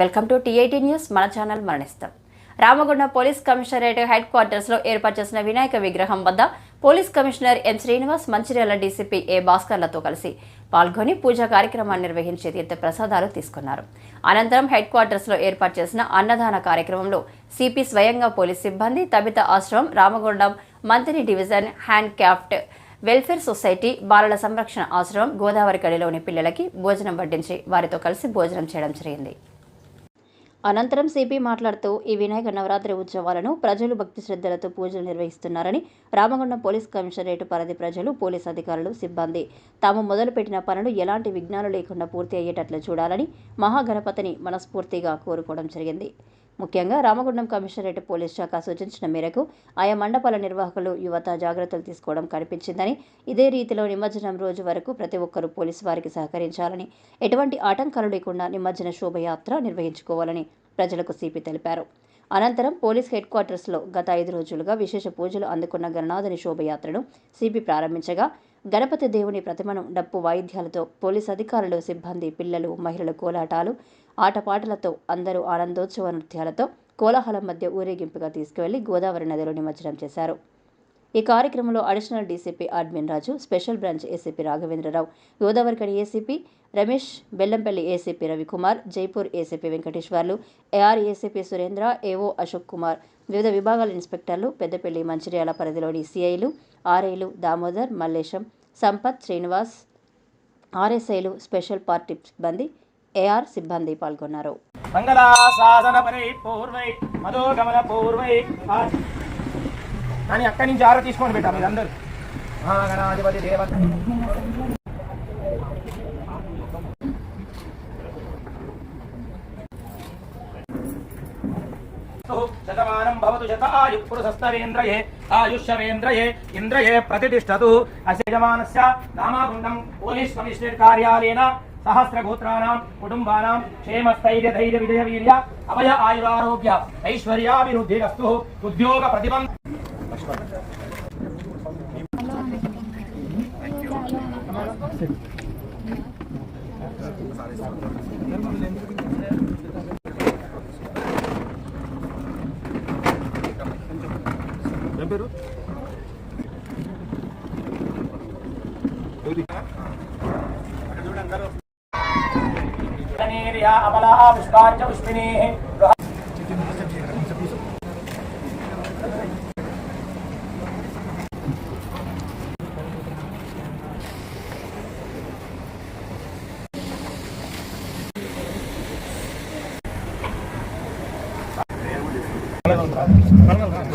Welcome to TIT news. మన channel మరణిస్తాం. Ramagundam police commissionerate head క్వార్టర్స్లో ఏర్పాటు చేసిన వినాయక విగ్రహం వద్ద police commissioner M Srinivas Mancherial DCP A భాస్కర్లతో కలిసి పాల్గొని పూజా కార్యక్రమాన్ని నిర్వహించి తీర్థ ప్రసాదాలు తీసుకున్నారు. అనంతరం హెడ్ క్వార్టర్స్లో ఏర్పాటు చేసిన అన్నదాన కార్యక్రమంలో సిపి స్వయంగా పోలీస్ సిబ్బంది తబిత ఆశ్రమం రామగుండం మంత్రి division hand craft welfare society బాలల సంరక్షణ ఆశ్రమం గోదావరి కడిలోని పిల్లలకి భోజనం వడ్డించి వారితో కలిసి భోజనం చేయడం జరిగింది. అనంతరం సిపి మాట్లాడుతూ ఈ వినాయక నవరాత్రి ఉత్సవాలను ప్రజలు భక్తి శ్రద్ధలతో పూజలు నిర్వహిస్తున్నారని రామగుండం పోలీస్ కమిషనరేట్ పరిధి ప్రజలు పోలీస్ అధికారులు సిబ్బంది. తాము మొదలుపెట్టిన పనులు ఎలాంటి విఘ్నాలు లేకుండా పూర్తి అయ్యేటట్లు చూడాలని మహాగణపతిని మనస్ఫూర్తిగా కోరుకోవడం జరిగింది. ముఖ్యంగా రామగుండం కమిషనరేట్ పోలీస్ శాఖ సూచించిన మేరకు ఆయా మండపాల నిర్వాహకులు యువత జాగ్రత్తలు తీసుకోవడం కనిపించిందని ఇదే రీతిలో నిమజ్జనం రోజు వరకు ప్రతి ఒక్కరూ పోలీసు వారికి సహకరించాలని ఎటువంటి ఆటంకాలు లేకుండా నిమజ్జన శోభయాత్ర నిర్వహించుకోవాలని ప్రజలకు సిపి తెలిపారు. అనంతరం పోలీస్ హెడ్ క్వార్టర్స్లో గత ఐదు రోజులుగా విశేష పూజలు అందుకున్న గణనాథుని శోభయాత్రను సిపి ప్రారంభించగా గణపతి దేవుని ప్రతిమను డప్పు వాయిద్యాలతో పోలీస్ అధికారులు సిబ్బంది పిల్లలు మహిళల కోలాటాలు ఆటపాటలతో అందరూ ఆనందోత్సవ నృత్యాలతో కోలాహలం మధ్య ఊరేగింపుగా తీసుకువెళ్ళి గోదావరి నదిలో నిమజ్జనం చేశారు. ఈ కార్యక్రమంలో additional DCP admin Raju special branch ACP Raghavendrarao Godavarikhani ACP Ramesh Bellampalli ACP Ravikumar Jaipur ACP Venkateswarlu AR ACP Surendra AO Ashok Kumar వివిధ విభాగాల ఇన్స్పెక్టర్లు పెద్దపల్లి మంచిర్యాల పరిధిలోని సీఐలు ఆర్ఏలు దామోదర్ మల్లేశం సంపత్ శ్రీనివాస్ ఆర్ఎస్ఐలు స్పెషల్ పార్టీ సిబ్బంది ఏఆర్ సిబ్బంది పాల్గొన్నారు. మంగళాశాసన అక్కడి నుంచి ఆరో తీసుకొని పెట్టాం మీరందరూ. మహాగణాధిపతి దేవ శతమానం భవతు శత ఆయు పురుషస్తవేంద్రయే ఆయుష్యవేంద్రయే ఇంద్రయే ప్రతిష్టతు. అశయమానస్య రామాగుండం పోలీస్ కమిషనర్ కార్యాలయేన సహస్రగోత్రాణం కుటుంబానాం క్షేమస్థైర్య ధైర్య విజయ వీర్య అభయ ఆయురారోగ్య ఐశ్వర్యాభివృద్ధిరస్తు. ఉద్యోగ ప్రతిబంధ నీర్య అమలా పుష్పాంచ పుష్పిణీ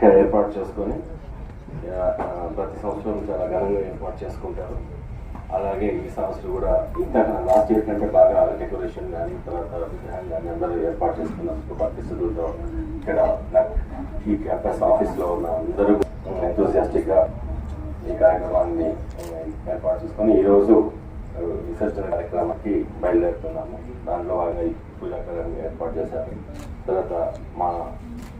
ఇక్కడ ఏర్పాటు చేసుకొని ప్రతి సంవత్సరం చాలా ఘనంగా ఏర్పాటు చేసుకుంటారు. అలాగే ఈ సంవత్సరం కూడా ఇంకా లాస్ట్ ఇయర్ కంటే బాగా డెకరేషన్ కానీ తర్వాత విగ్రహం కానీ అందరూ ఏర్పాటు చేసుకున్నందుకు పరిస్థితులతో ఇక్కడ ఈ క్యాంపస్ ఆఫీస్లో ఉన్న అందరూ ఎంతోజియాస్టిక్గా ఈ కార్యక్రమాన్ని ఏర్పాటు చేసుకొని ఈరోజు రీసెర్చ్ విసర్జన కార్యక్రమానికి బయలుదేరుతున్నాము. దాంట్లో భాగంగా ఈ పూజా కార్యక్రమం ఏర్పాటు చేశారు. తర్వాత మా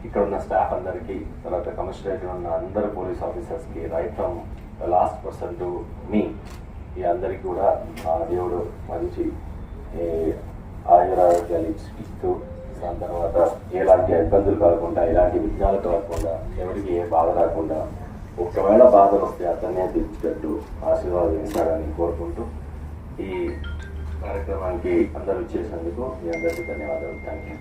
ఇక్కడ ఉన్న స్టాఫ్ అందరికీ తర్వాత కమిషనరేట్ ఉన్న అందరు police ఆఫీసర్స్కి right from last person to మీ ఈ అందరికీ కూడా ఆ దేవుడు మంచి ఆయురారోగ్యాలు ఇస్తూ దాని తర్వాత ఎలాంటి ఇబ్బందులు కలగకుండా ఎలాంటి విఘ్నాలు కలగకుండా ఎవరికి ఏ బాధ రాకుండా ఒకవేళ బాధలు వస్తే అతన్నే తీర్చేటట్టు ఆశీర్వాదం ఇస్తాడని కోరుకుంటూ ఈ కార్యక్రమానికి అందరూ చేసినందుకు మీ అందరికీ ధన్యవాదాలు. Thank you